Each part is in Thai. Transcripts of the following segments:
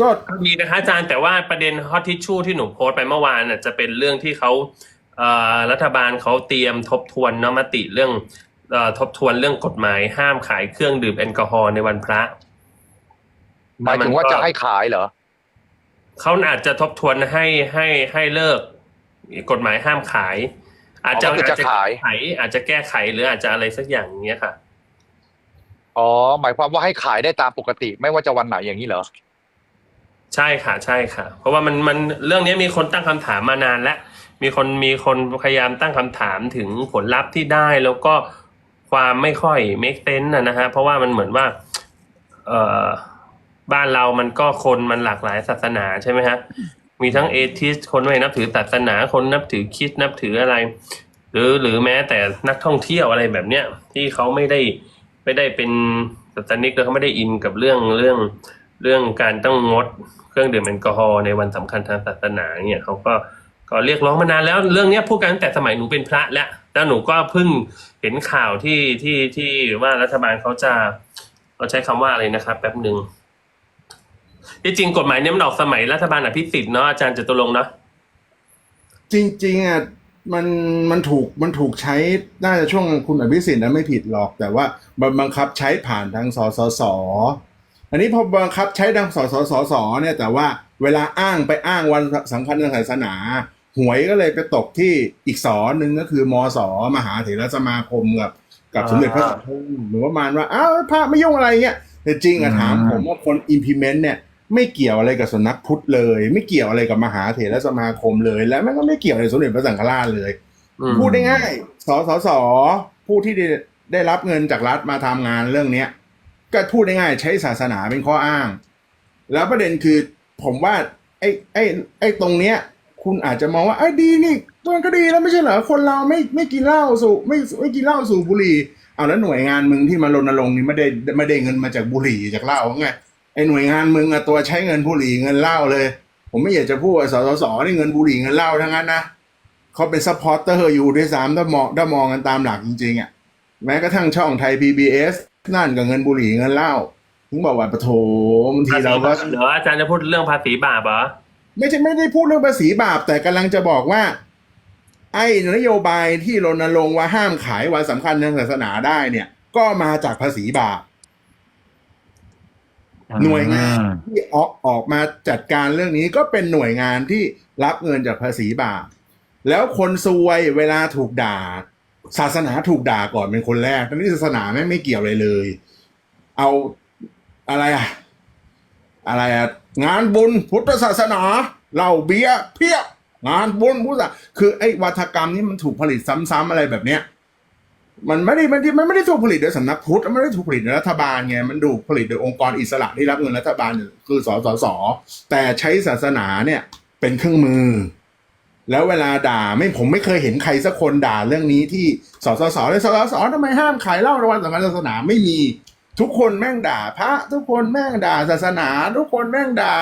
ก็มีนะคะอาจารย์แต่ว่าประเด็นฮอตทิชชู่ที่หนูโพสต์ไปเมื่อวานน่ะจะเป็นเรื่องที่เขาเอ่อรัฐบาลเขาเตรียมทบทวนเนอะมติเรื่องเอ่อทบทวนเรื่องกฎหมายห้ามขายเครื่องดื่มแอลกอฮอล์ในวันพระ หมายถึงว่าจะให้ขายเหรอ เขาอาจจะทบทวนให้ให้ให้เลิกกฎหมายห้ามขาย อาจจะอ๋อก็คือจะขาย อาจจะแก้ไขอาจจะแก้ไขหรืออาจจะอะไรสักอย่างอย่างเงี้ยค่ะ อ๋อ หมายความว่าให้ขายได้ตามปกติ ไม่ว่าจะวันไหนอย่างนี้เหรอ ใช่ค่ะใช่ค่ะ เพราะว่ามันมันเรื่องนี้มีคนตั้งคำถามมานานแล้วมีคนมีคนพยายามตั้งคำถามถึงผลลัพธ์ที่ได้แล้วก็ความไม่ค่อย make sense นะนะฮะเพราะว่ามันเหมือนว่าเอ่อบ้านเรามันก็คนมันหลากหลายศาสนาใช่ไหมฮะมีทั้งเอทิสคนไม่นับถือศาสนาคนนับถือคิดนับถืออะไร หรือหรือแม้แต่นักท่องเที่ยวอะไรแบบเนี้ยที่เขาไม่ได้ไม่ได้เป็นศาสนิกแล้วเขาไม่ได้อินกับเรื่องเรื่อง เรื่องการต้องงดเครื่องดื่มแอลกอฮอล์ในวันสำคัญทางศาสนาเนี่ยเขาก็ก็เรียกร้องมานานแล้วเรื่องเนี้ยพูดกันตั้งแต่สมัยหนูเป็นพระแล้วแล้วหนูก็เพิ่งเห็นข่าวที่ที่ที่ว่ารัฐบาลเขาจะเขาใช้คำว่าอะไรนะครับแป๊บหนึ่งที่จริงกฎหมายเนี้ยมันออกสมัยรัฐบาลอภิสิทธิ์เนาะอาจารย์จตุรงค์เนาะจริง ๆอะมันมันถูกมันถูกใช้น่าจะช่วงคุณอภิสิทธิ์นะไม่ผิดหรอก แต่ว่าบังคับใช้ผ่านทางสสส อันนี้พอบังคับใช้ทางสสสสเนี่ยแต่ว่าเวลาอ้างไปอ้างวันสำคัญทางศาสนา หวยก็เลยไปตกที่อีกสอหนึ่งก็คือมสมหาเถรสมาคมกับกับสมเด็จพระสังฆหรือว่าประมาณว่าอ้าวพระไม่ยุ่งอะไรเงี้ยแต่จริงอะถามผมว่าคน implement เนี่ยไม่เกี่ยวอะไรกับสนักพุทธเลย ไม่เกี่ยวอะไรกับมหาเถรสมาคมเลย และมันก็ไม่เกี่ยวอะไรกับสมเด็จพระสังฆราชเลย พูดได้ง่ายสสสผู้ที่ได้รับเงินจากรัฐมาทำงานเรื่องเนี้ย ก็พูดง่ายใช้ศาสนาเป็นข้ออ้าง แล้วประเด็นคือผมว่าไอ้ไอ้ไอ้ตรงเนี้ย คุณอาจจะมองว่าไอ้ดีนี่มันก็ดีแล้วไม่ใช่เหรอคนเราไม่ไม่กินเหล้าสูบไม่ไม่กินเหล้าสูบบุหรี่เอาแล้วหน่วยงานมึงที่มารณรงค์นี่ไม่ได้ไม่ได้เงินมาจากบุหรี่จากเหล้าไงไอ้หน่วยงานมึงอะตัวใช้เงินบุหรี่เงินเหล้าเลย ผมไม่อยากจะพูดสสสนี่เงินบุหรี่เงินเหล้าทั้งนั้นนะเขาเป็นซัพพอร์เตอร์อยู่ด้วยซ้ำถ้ามองถ้ามองกันตามหลักจริงๆอะแม้กระทั่งช่องไทย PBS นั่นกับเงินบุหรี่เงินเหล้าถึงบอกว่าปะโถบางทีเราก็เดี๋ยวอาจารย์จะพูดเรื่องภาษีบาปเหรอไม่ใช่ไม่ได้พูดเรื่องภาษีบาป แต่กำลังจะบอกว่า ไอ้นโยบายที่รณรงค์ว่าห้ามขายวันสำคัญทางศาสนาได้เนี่ย ก็มาจากภาษีบาป หน่วยงาน ที่ออกออกมาจัดการเรื่องนี้ก็เป็นหน่วยงานที่รับเงินจากภาษีบาป แล้วคนซวยเวลาถูกด่า ศาสนาถูกด่าก่อนเป็นคนแรกทั้งที่ศาสนาไม่ไม่เกี่ยวอะไรเลย เอาอะไรอะอะไรอะงานบุญพุทธศาสนาเหล้าเบียเพียบงานบุญพุทธคือไอ้วัฒกรรมนี้มันถูกผลิตซ้ำๆอะไรแบบเนี้ยมันไม่ได้มันที่มันไม่ได้ถูกผลิตโดยสำนักพุทธมันไม่ได้ถูกผลิตโดยรัฐบาลไงมันถูกผลิตโดยองค์กรอิสระที่รับเงินรัฐบาลคือสสสแต่ใช้ศาสนาเนี่ยเป็นเครื่องมือ แล้วเวลาด่าไม่ผมไม่เคยเห็นใครสักคนด่าเรื่องนี้ที่สสสเลยสสสทำไมห้ามขายเหล้าในวันสำคัญศาสนาไม่มีทุกคนแม่งด่าพระ ทุกคนแม่งด่าศาสนา ทุกคนแม่งด่า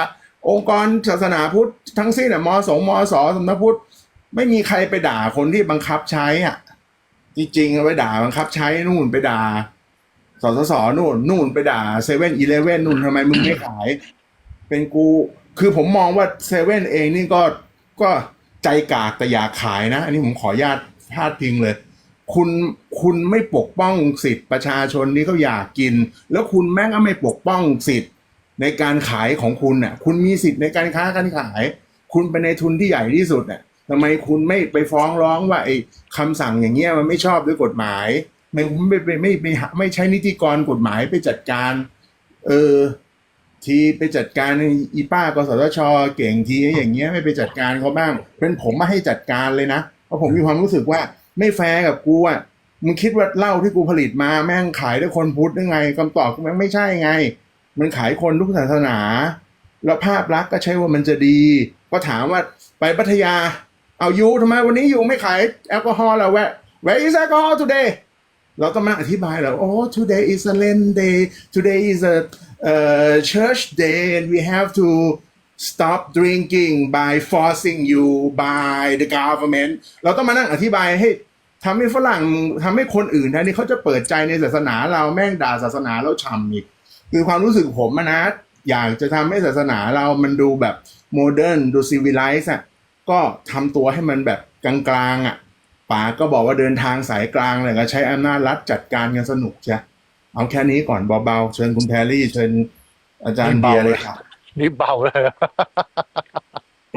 องค์กรศาสนาพุทธทั้งสิ้นอะมสงมสสำนักพุทธไม่มีใครไปด่าคนที่บังคับใช้อะ จริงๆไปด่าบังคับใช้นู่นไปด่าสสสนู่นนู่นไปด่าเซเว่นอีเลเว่นนู่นทำไมมึงไม่ขาย เป็นกู คือผมมองว่าเซเว่นเองนี่ก็ก็ ใจกากแต่อยากขายนะ อันนี้ผมขออนุญาตพาดพิงเลย คุณคุณไม่ปกป้องสิทธิ์ประชาชนที่เขาอยากกิน แล้วคุณแม่งก็ไม่ปกป้องสิทธิ์ในการขายของคุณน่ะ คุณมีสิทธิ์ในการค้าการขาย คุณเป็นในทุนที่ใหญ่ที่สุดน่ะทำไมคุณไม่ไปฟ้องร้องว่าไอ้คำสั่งอย่างเงี้ยมันไม่ชอบด้วยกฎหมายไม่ไม่ไม่ไม่ไม่ใช้นิติกรกฎหมายไปจัดการ เออ ทีไปจัดการอีป้ากสทช เก่งทีอย่างเงี้ยไม่ไปจัดการเขาบ้าง เป็นผมมาให้จัดการเลยนะ เพราะผมมีความรู้สึกว่าไม่แฟร์กับกูอะมึงคิดว่าเหล้าที่กูผลิตมาแม่งขายด้วยคนพุทธได้ไงคำตอบกูแม่งไม่ใช่ไง มันขายคนทุกศาสนา แล้วภาพลักษณ์ก็ใช่ว่ามันจะดี ก็ถามว่าไปพัทยา เอายูทำไมวันนี้ยูไม่ขายแอลกอฮอล์แล้วแวะ Where is alcohol today เราต้องมาอธิบายแล้วโอ้ today is a Lent day today is a uh, church day and we have to stop drinking by forcing you by the government เราต้องมานั่งอธิบายให้ทำให้ฝรั่งทำให้คนอื่นแทนที่เขาจะเปิดใจในศาสนาเราแม่งด่าศาสนาแล้วฉ่ำอีก คือความรู้สึกผมนะ อยากจะทำให้ศาสนาเรามันดูแบบโมเดิร์นดูซีวิไลซ์อะก็ทำตัวให้มันแบบกลางๆอะ ป๋าก็บอกว่าเดินทางสายกลางเลยก็ใช้อำนาจรัฐจัดการกันสนุกจ้ะเอาแค่นี้ก่อนเบาๆเชิญคุณแพรรี่เชิญอาจารย์เบียร์เลยครับนี่เบาเลย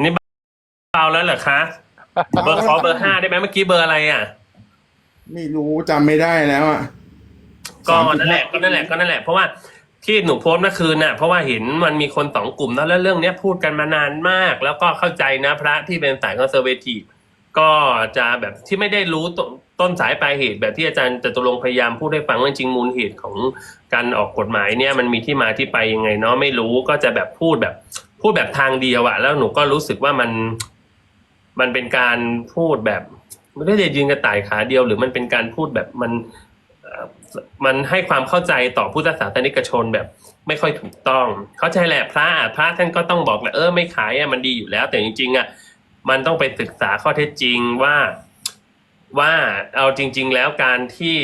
นี่เบาแล้วเหรอคะเบอร์ขอเบอร์ห้าได้ไหมเมื่อกี้เบอร์อะไรอะ ไม่รู้จำไม่ได้แล้วอะก็นั่นแหละก็นั่นแหละก็นั่นแหละเพราะว่าที่หนูโพสต์เมื่อคืนน่ะเพราะว่าเห็นมันมีคนสองกลุ่มแล้วแล้วเรื่องเนี้ยพูดกันมานานมาก แล้วก็เข้าใจนะพระที่เป็นสายคอนเซอร์เวทีฟ ก็จะแบบที่ไม่ได้รู้ตต้นสายปลายเหตุแบบที่อาจารย์จตุรงค์พยายามพูดให้ฟังว่าจริงมูลเหตุของการออกกฎหมายเนี่ยมันมีที่มาที่ไปยังไงเนาะไม่รู้ก็จะแบบพูดแบบพูดแบบทางเดียวอะแล้วหนูก็รู้สึกว่ามัน มันเป็นการพูดแบบไม่ได้จะยืนกระต่ายขาเดียว หรือมันเป็นการพูดแบบมันมันให้ความเข้าใจต่อพุทธศาสนิกชนแบบไม่ค่อยถูกต้อง เข้าใจแหละพระอะพระท่านก็ต้องบอกแหละเออไม่ขายอะมันดีอยู่แล้ว แต่จริงๆอะ มันต้องไปศึกษาข้อเท็จจริงว่าว่าเอาจริง ๆ แล้วการที่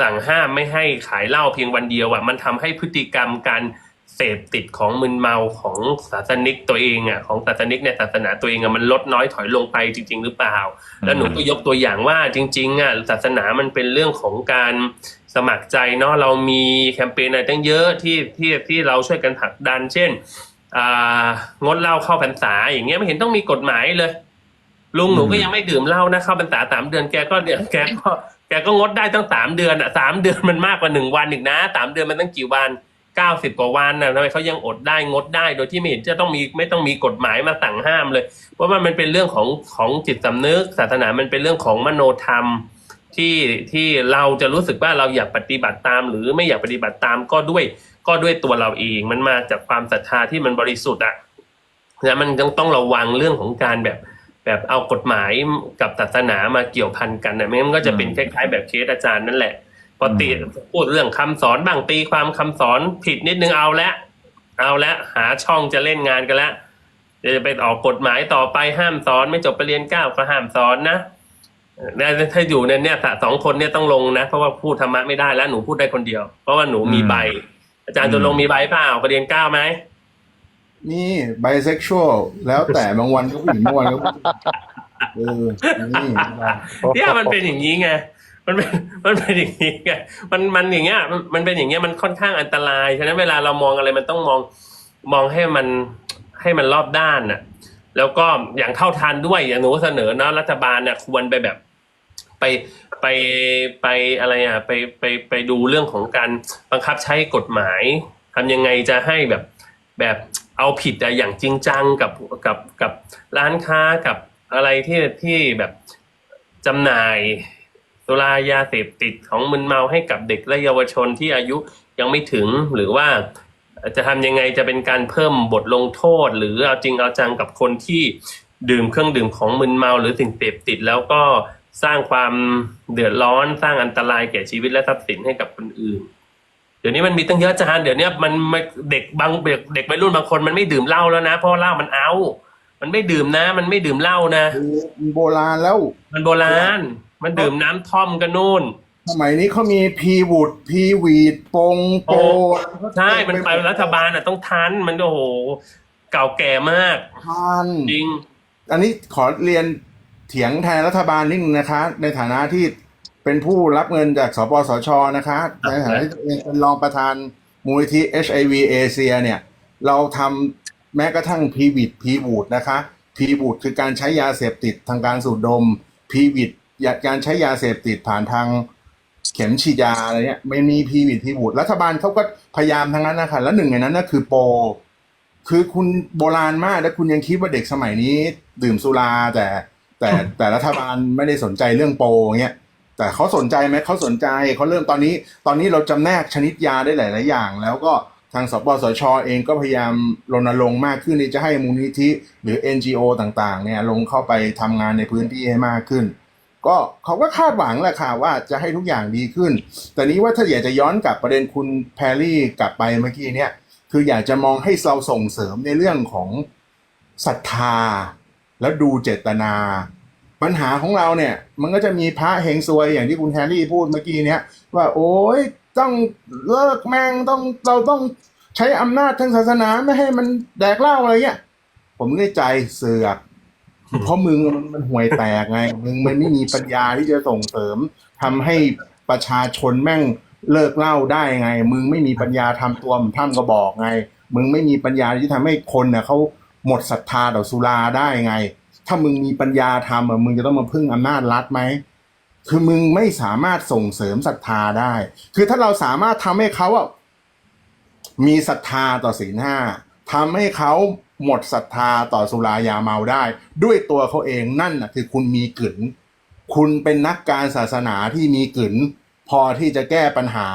สั่งห้ามไม่ให้ขายเหล้าเพียงวันเดียวอะมันทำให้พฤติกรรมการเสพติดของมึนเมาของศาสนิกตัวเองอะของศาสนิกในศาสนาตัวเองอะมันลดน้อยถอยลงไปจริง ๆ หรือเปล่า แล้วหนูก็ยกตัวอย่างว่าจริง ๆอะศาสนามันเป็นเรื่องของการสมัครใจเนาะเรามีแคมเปญอะไรตั้งเยอะที่ที่ที่เราช่วยกันผลักดัน เช่น งดเหล้าเข้าพรรษา อย่างเงี้ยไม่เห็นต้องมีกฎหมายเลยลุงหนูก็ยังไม่ดื่มเหล้านะเข้าพรรษาสามเดือนแกก็เดี๋ยวแกก็แกก็งดได้ตั้งสามเดือนอะสามเดือนมันมากกว่าหนึ่งวันอีกนะสามเดือนมันตั้งกี่วันเก้าสิบกว่าวันนะทำไมเขายังอดได้งดได้ โดยที่ไม่เห็นจะต้องมีไม่ต้องมีกฎหมายมาสั่งห้ามเลยเพราะว่ามันเป็นเรื่องของของจิตสำนึก ศาสนามันเป็นเรื่องของมโนธรรมที่ที่เราจะรู้สึกว่าเราอยากปฏิบัติตาม หรือไม่อยากปฏิบัติตามก็ด้วย ก็ด้วยตัวเราเองมันมาจากความศรัทธาที่มันบริสุทธิ์อะแล้วมันต้องต้องระวังเรื่องของการแบบแบบเอากฎหมายกับศาสนามาเกี่ยวพันกันนะไม่งั้นมันก็จะเป็นคล้ายๆแบบเคสอาจารย์นั่นแหละพอตีพูดเรื่องคำสอนบ้างตีความคำสอนผิดนิดนึงเอาละเอาละหาช่องจะเล่นงานกันแล้วเดี๋ยวจะไปออกกฎหมายต่อไปห้ามสอน ไม่จบไปเรียนเก้าก็ห้ามสอนนะแล้วถ้าอยู่ในเนี่ยสองคนเนี่ยต้องลงนะ เพราะว่าพูดธรรมะไม่ได้แล้วหนูพูดได้คนเดียว เพราะว่าหนูมีใบ อาจารย์จะลงมีใบเปล่าไปเรียนเก้าไหมนี่ไบเซ็กชวลแล้วแต่บางวันก็ผู้หญิงบางวันก็ผู้ชายเออนี่เนี่ยมันเป็นอย่างนี้ไงมันเป็นมันเป็นอย่างนี้ไงมันมันอย่างเงี้ยมันมันเป็นอย่างเงี้ยมันค่อนข้างอันตรายฉะนั้นเวลาเรามองอะไรมันต้องมองมองให้มันให้มันรอบด้านน่ะ แล้วก็อย่างเท่าทันด้วยอย่างหนูเสนอเนาะรัฐบาลเนี่ยควรไปแบบ ไปไปไปอะไรอะไปไปไปดูเรื่องของการบังคับใช้กฎหมายทำยังไงจะให้แบบแบบเอาผิดอะอย่างจริงจังกับกับกับร้านค้ากับอะไรที่ที่แบบจำหน่ายสุรายาเสพติดของมึนเมาให้กับเด็กและเยาวชนที่อายุยังไม่ถึงหรือว่าจะทำยังไงจะเป็นการเพิ่มบทลงโทษ หรือเอาจริงเอาจังกับคนที่ดื่มเครื่องดื่มของมึนเมาหรือสิ่งเสพติดแล้วก็ สร้างความเดือดร้อนสร้างอันตรายแก่ชีวิตและทรัพย์สินให้กับคนอื่น เดี๋ยวนี้มันมีตั้งเยอะจานเดี๋ยวนี้มันมันเด็กบางเด็กเด็กวัยรุ่นบางคนมันไม่ดื่มเหล้าแล้วนะเพราะว่าเหล้ามันเอา มันไม่ดื่มนะ มันไม่ดื่มเหล้านะโบราณแล้ว มันโบราณ มันดื่มน้ำท่อมกันนู่นสมัยนี้เขามีพีวูดพีวีดปงโปใช่ มันไปรัฐบาลอะต้องทัน มันโอ้โห เก่าแก่มากทันจริง อันนี้ขอเรียน เถียงแทนรัฐบาลนิดนึงนะคะ ในฐานะที่เป็นผู้รับเงินจากสปสชนะคะ ในฐานะที่เป็นรองประธานมูลนิธิ HIV เอเชียเนี่ย เราทำแม้กระทั่งพีวิดพีวูดนะคะพีวูดคือการใช้ยาเสพติดทางการสูดดมพีวิดการใช้ยาเสพติดผ่านทางเข็มฉีดยาอะไรเนี่ยไม่มีพีวิดพีวูดรัฐบาลเขาก็พยายามทั้งนั้นนะคะแล้วหนึ่งในนั้นก็คือโปรคือคุณโบราณมาก แล้วคุณยังคิดว่าเด็กสมัยนี้ ดื่มสุราแต่ แต่แต่รัฐบาลไม่ได้สนใจเรื่องโปรเงี้ยแต่เขาสนใจไหมเขาสนใจเขาเริ่มตอนนี้ ตอนนี้เราจำแนกชนิดยาได้หลาย ๆ อย่าง แล้วก็ทางสปสชเองก็พยายามรณรงค์มากขึ้นที่จะให้มูลนิธิหรือ NGO ต่าง ๆ เนี่ยลงเข้าไปทำงานในพื้นที่ให้มากขึ้น ก็เขาก็คาดหวังแหละค่ะว่าจะให้ทุกอย่างดีขึ้น แต่นี้ว่าถ้าอยากจะย้อนกลับประเด็นคุณแพรรี่กลับไปเมื่อกี้เนี่ยคืออยากจะมองให้เราส่งเสริมในเรื่องของศรัทธา แล้วดูเจตนา ปัญหาของเราเนี่ย มันก็จะมีพระเฮงซวยอย่างที่คุณแฮร์รี่พูดเมื่อกี้เนี้ยว่าโอ้ยต้องเลิกแม่งต้องเราต้องใช้อำนาจทางศาสนาไม่ให้มันแดกเหล้าอะไรเงี้ยผมในใจเสือกเพราะมึงมันห่วยแตกไง มึงมันไม่มีปัญญาที่จะส่งเสริมทำให้ประชาชนแม่งเลิกเหล้าได้ไง มึงไม่มีปัญญาทำตัวเหมันท่ามก็บอกไง มึงไม่มีปัญญาที่ทำให้คนเนี่ยเขา หมดศรัทธาต่อสุราได้ไง ถ้ามึงมีปัญญาทำอะมึงจะต้องมาพึ่งอำนาจรัฐไหมคือมึงไม่สามารถส่งเสริมศรัทธาได้ คือถ้าเราสามารถทำให้เขาอะมีศรัทธาต่อศีลห้าทำให้เขาหมดศรัทธาต่อสุรายาเมาได้ ด้วยตัวเขาเองนั่นน่ะคือคุณมีกึ๋นคุณเป็นนักการศาสนาที่มีกึ๋นพอที่จะแก้ปัญหา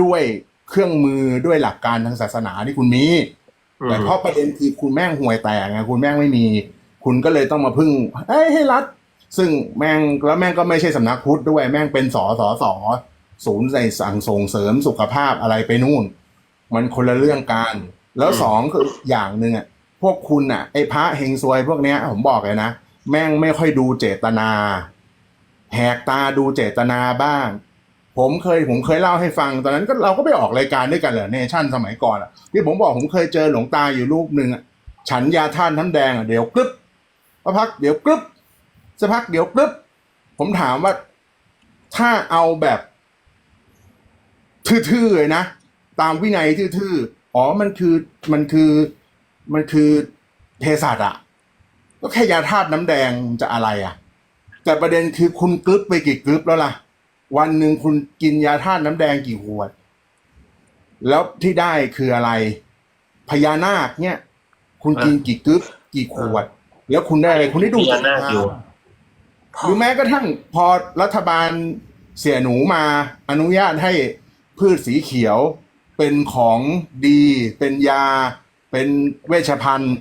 ด้วยเครื่องมือด้วยหลักการทางศาสนาที่คุณมี แต่เพราะประเด็นคือคุณแม่งห่วยแตกไงคุณแม่งไม่มี คุณก็เลยต้องมาพึ่งเอ้ยให้รัฐ ซึ่งแม่งแล้วแม่งก็ไม่ใช่สำนักพุทธด้วยแม่งเป็นสอสอสอศูนย์ใส่สั่งส่งเสริมสุขภาพอะไรไปนู่น มันคนละเรื่องกันแล้วสองคืออย่างหนึ่งอะพวกคุณอะไอ้พระเฮงซวยพวกเนี้ย ผมบอกเลยนะ แม่งไม่ค่อยดูเจตนา แหกตาดูเจตนาบ้าง ผมเคยผมเคยเล่าให้ฟัง ตอนนั้นก็เราก็ไปออกรายการด้วยกันเหรอเนชั่นสมัยก่อนอะที่ผมบอกผมเคยเจอหลวงตาอยู่รูปหนึ่งอะฉันยาท่านน้ำแดงอะเดี๋ยวกรึบสักพักเดี๋ยวกรึบสักพักเดี๋ยวกรึบผมถามว่าถ้าเอาแบบทื่อๆเลยนะตามวินัยทื่อๆอ๋อมันคือมันคือมันคือเทสัตอะก็แค่ยาธาตุน้ำแดงมันจะอะไรอะแต่ประเด็นคือคุณกรึบไปกี่กรึบแล้วล่ะ วันหนึ่งคุณกินยาธาตุน้ำแดงกี่ขวด แล้วที่ได้คืออะไร พญานาคเนี่ย คุณกินกี่กรึบกี่ขวด แล้วคุณได้อะไรคุณได้ดูพญานาคอยู่หรือแม้กระทั่งพอรัฐบาลเสียหนูมาอนุญาตให้พืชสีเขียวเป็นของดี เป็นยา เป็นเวชภัณฑ์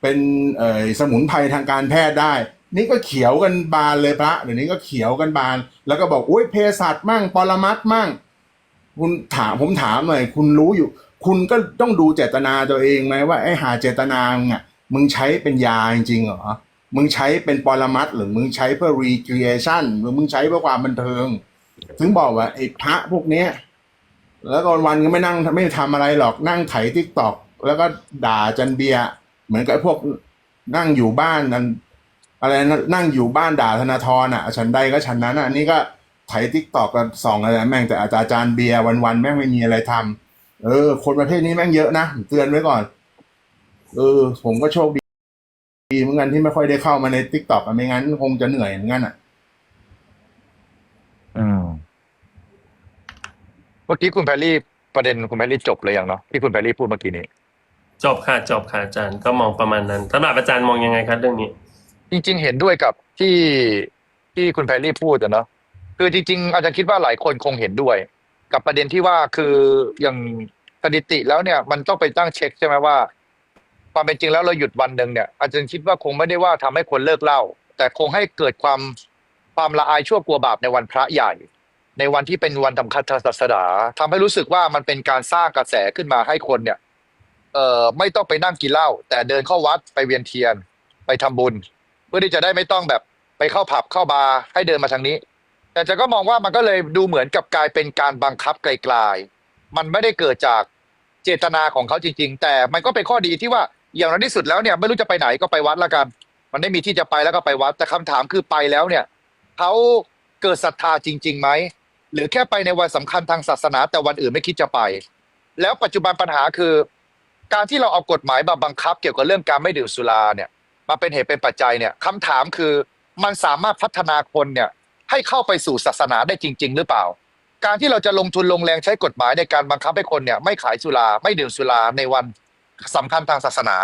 เป็นเอ่อสมุนไพรทางการแพทย์ได้ นี่ก็เขียวกันบานเลยพระเดี๋ยวนี้ก็เขียวกันบาน แล้วก็บอกอุ้ยเภสัชมั่งปรมัตมั่ง คุณถามผมถามหน่อยคุณรู้อยู่ คุณก็ต้องดูเจตนาตัวเองไหมว่าไอ้หาเจตนามึงอะมึงใช้เป็นยาจริงเหรอมึงใช้เป็นปรมัตหรือมึงใช้เพื่อ recreation หรือมึงใช้เพื่อความบันเทิง ถึงบอกว่าไอ้พระพวกเนี้ยแล้วก็วันก็ไม่นั่งไม่ทำอะไรหรอกนั่งไถทิกตอกแล้วก็ด่าจันเบีย เหมือนกับพวกนั่งอยู่บ้านนั่น อะไรนะนั่งอยู่บ้านด่าธนาธรอะฉันใดก็ฉันนั้นอะอันนี่ก็ไถทิกตอกกันส่องอะไรแม่งแต่อาจารย์เบียร์วันๆแม่งไม่มีอะไรทำเออ คนประเภทนี้แม่งเยอะนะผมเตือนไว้ก่อน เออ ผมก็โชคดีดีเหมือนกันที่ไม่ค่อยได้เข้ามาในทิกตอกไม่งั้นคงจะเหนื่อยเหมือนกันอะอืมเมื่อกี้คุณแพรรี่ประเด็นคุณแพรรี่จบเลยยังเนาะที่คุณแพรรี่พูดเมื่อกี้นี้ จบค่ะจบค่ะอาจารย์ก็มองประมาณนั้นสำหรับอาจารย์มองยังไงครับเรื่องนี้ จริง ๆ เห็นด้วยกับที่ที่คุณแพรรี่พูดอะเนาะคือจริง ๆ อาจารย์คิดว่าหลายคนคงเห็นด้วย กับประเด็นที่ว่าคืออย่างสถิติแล้วเนี่ย มันต้องไปตั้งเช็คใช่ไหมว่า ความเป็นจริงแล้วเราหยุดวันหนึ่งเนี่ย อาจารย์คิดว่าคงไม่ได้ว่าทำให้คนเลิกเหล้าแต่คงให้เกิดความความละอายชั่วกลัวบาปในวันพระใหญ่ ในวันที่เป็นวันสำคัญทางศาสนาทำให้รู้สึกว่ามันเป็นการสร้างกระแสขึ้นมาให้คนเนี่ย เอ่อไม่ต้องไปนั่งกินเหล้าแต่เดินเข้าวัดไปเวียนเทียน ไปทำบุญ เพื่อที่จะได้ไม่ต้องแบบไปเข้าผับเข้าบาร์ให้เดินมาทางนี้ แต่จะก็มองว่ามันก็เลยดูเหมือนกับกลายเป็นการบังคับไกลๆมันไม่ได้เกิดจากเจตนาของเขาจริง ๆ แต่มันก็เป็นข้อดีที่ว่าอย่างน้อยที่สุดแล้วเนี่ยไม่รู้จะไปไหนก็ไปวัดละกัน มันไม่มีที่จะไปแล้วก็ไปวัด แต่คำถามคือไปแล้วเนี่ยเขาเกิดศรัทธาจริงๆไหมหรือแค่ไปในวันสำคัญทางศาสนาแต่วันอื่นไม่คิดจะไป แล้วปัจจุบันปัญหาคือ การที่เราเอากฎหมายมาบังคับเกี่ยวกับเรื่องการไม่ดื่มสุราเนี่ย มาเป็นเหตุเป็นปัจจัยเนี่ยคำถามคือมันสามารถพัฒนาคนเนี่ยให้เข้าไปสู่ศาสนาได้จริง ๆ หรือเปล่า การที่เราจะลงทุนลงแรงใช้กฎหมายในการบังคับให้คนเนี่ยไม่ขายสุราไม่ดื่มสุราในวันสำคัญทางศาสนา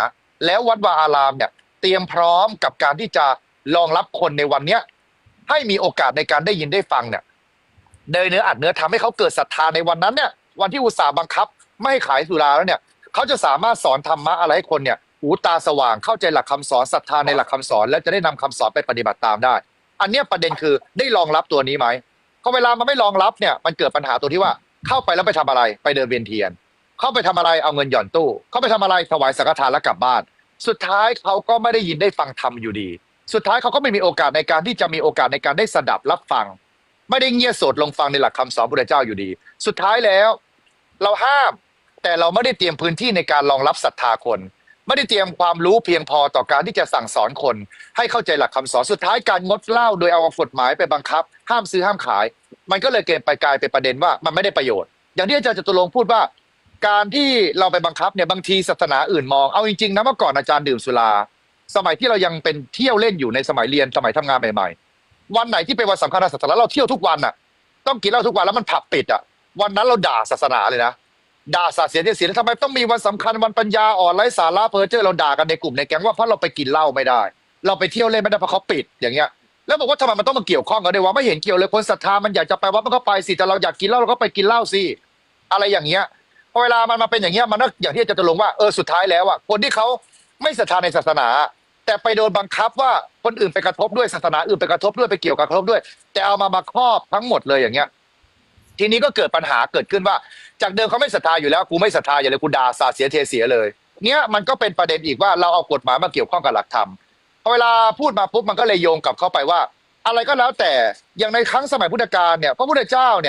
แล้ววัดวาอารามเนี่ยเตรียมพร้อมกับการที่จะรองรับคนในวันเนี้ยให้มีโอกาสในการได้ยินได้ฟังเนี่ยเดยเนื้ออัดเนื้อทำให้เขาเกิดศรัทธาในวันนั้นเนี่ยวันที่อุตสาห์บังคับ ไม่ขายสุราแล้วเนี่ยเขาจะสามารถสอนธรรมะอะไรให้คนเนี่ย หูตาสว่างเข้าใจหลักคำสอนศรัทธาในหลักคำสอน แล้วจะได้นำคำสอนไปปฏิบัติตามได้ อันเนี้ยประเด็นคือได้รองรับตัวนี้ไหมพอเวลามันไม่รองรับเนี่ยมันเกิดปัญหาตัวที่ว่าเข้าไปแล้วไปทำอะไรไปเดินเวียนเทียน เข้าไปทำอะไรเอาเงินหย่อนตู้ เข้าไปทำอะไรถวายสังฆทานแล้วกลับบ้าน สุดท้ายเขาก็ไม่ได้ยินได้ฟังธรรมอยู่ดี สุดท้ายเขาก็ไม่มีโอกาสในการที่จะมีโอกาสในการได้สดับรับฟัง ไม่ได้เงี่ยโสดลงฟังในหลักคำสอนพระเจ้าอยู่ดี สุดท้ายแล้ว เราห้ามแแต่เราไม่ได้เตรียมพื้นที่ในการรองรับศรัทธาคน ไม่ได้เตรียมความรู้เพียงพอต่อการที่จะสั่งสอนคน ให้เข้าใจหลักคำสอนสุดท้ายการงดเหล้าโดยเอากฎหมายไปบังคับ ห้ามซื้อห้ามขาย มันก็เลยเกิดไปกลายเป็นประเด็นว่ามันไม่ได้ประโยชน์ อย่างที่อาจารย์จตุรงพูดว่า การที่เราไปบังคับเนี่ยบางทีศาสนาอื่นมองเอาจริงๆนะเมื่อก่อนอาจารย์ดื่มสุราสมัยที่เรายังเป็นเที่ยวเล่นอยู่ในสมัยเรียนสมัยทำงานใหม่ๆ วันไหนที่เป็นวันสำคัญทางศาสนาเราเที่ยวทุกวันน่ะ ต้องกินเหล้าทุกวันแล้วมันผับปิดอะ วันนั้นเราด่าศาสนาเลยนะ ด่าศาเสนาเสียทำไมต้องมีวันสำคัญวันปัญญาอ่อนไร้สาระเพอเจอเราด่ากันในกลุ่มในแก๊งว่าเพราะเราไปกินเหล้าไม่ได้ เราไปเที่ยวเล่นไม่ได้เพราะเขาปิดอย่างเงี้ยแล้วบอกว่าทำไมมันต้องมาเกี่ยวข้องกันด้วยวะไม่เห็นเกี่ยวเลยคนศรัทธามันอยากจะไปวัดมันก็ไปสิแต่เราอยากกินเหล้าเราก็ไปกินเหล้าสิอะไรอย่างเงี้ยพอเวลามันมาเป็นอย่างเงี้ยมันก็อย่างที่จารย์จะลงว่าเออสุดท้ายแล้วอะคนที่เขาไม่ศรัทธาในศาสนา แต่ไปโดนบังคับว่าคนอื่นไปกระทบด้วยศาสนาอื่นไปกระทบด้วยไปเกี่ยวกับกระทบด้วย แต่เอามามาครอบทั้งหมดเลยอย่างเงี้ย ทีนี้ก็เกิดปัญหาเกิดขึ้นว่า จากเดิมเขาไม่ศรัทธาอยู่แล้วกูไม่ศรัทธาอย่าเลยกูด่าสาเสียเทเสียเลย เนี้ยมันก็เป็นประเด็นอีกว่าเราเอากฎหมายมาเกี่ยวข้องกับหลักธรรมพอเวลาพูดมาปุ๊บมันก็เลยโยงกลับเข้าไปว่า อะไรก็แล้วแต่อย่างในครั้งสมัยพุทธกาลเนี่ยพระพุทธเจ้าเนี่ย